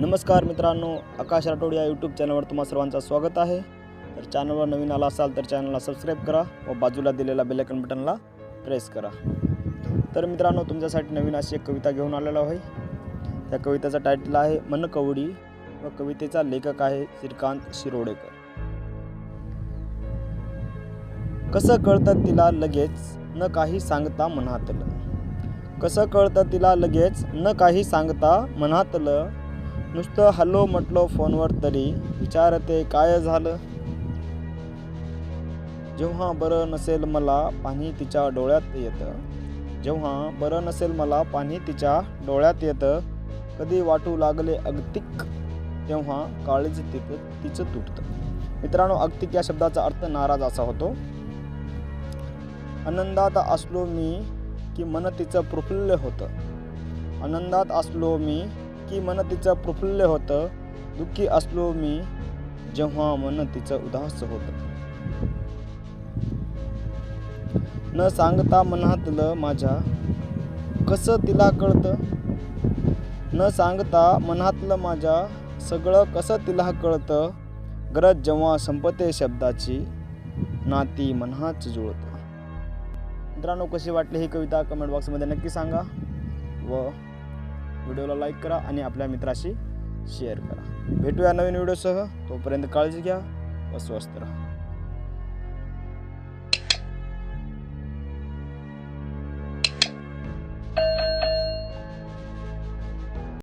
नमस्कार मित्रांनो आकाश राठोड या यूट्यूब चॅनलवर तुम्हा सर्वांचं स्वागत आहे. तर चॅनलवर नवीन आला असाल तर चॅनलला सबस्क्राईब करा व बाजूला दिलेला बेलकन बटनला प्रेस करा. तर मित्रांनो तुमच्यासाठी नवीन अशी एक कविता घेऊन आलेलो आहे. त्या कवितेचा टायटल आहे मनकवडी व कवितेचा लेखक आहे श्रीकांत शिरोडेकर. कसं कळतं तिला लगेच न काही सांगता मनातलं? कसं कळतं तिला लगेच न काही सांगता मनातलं? नुसतं हॅलो म्हटलो फोनवर तरी विचारते काय झालं? जेव्हा बरं नसेल मला पाणी तिच्या डोळ्यात येतं जेव्हा बरं नसेल मला पाणी तिच्या डोळ्यात येतं कधी वाटू लागले अगतिक तेव्हा काळीज तिथं तिचं तुटतं. मित्रांनो अगतिक या शब्दाचा अर्थ नाराज असा होतो. आनंदात असलो मी की मन तिचं प्रफुल्ल होतं. आनंदात असलो मी की मन तिचं प्रफुल्ल होतं दुःखी असलो मी जेव्हा मन तिचं उदास होतं. न सांगता मनातलं माझ्या कसं तिला कळतं? न सांगता मनातलं माझ्या सगळं कसं तिला कळतं? गरज जेव्हा संपते शब्दाची नाती मनाच जुळतं. मित्रांनो कशी वाटली ही कविता? कमेंट बॉक्समध्ये नक्की सांगा. व व्हिडिओला लाईक करा आणि आपल्या मित्राशी शेअर करा. भेटूया नवीन व्हिडिओसह. तोपर्यंत काळजी घ्या व स्वस्त राहा.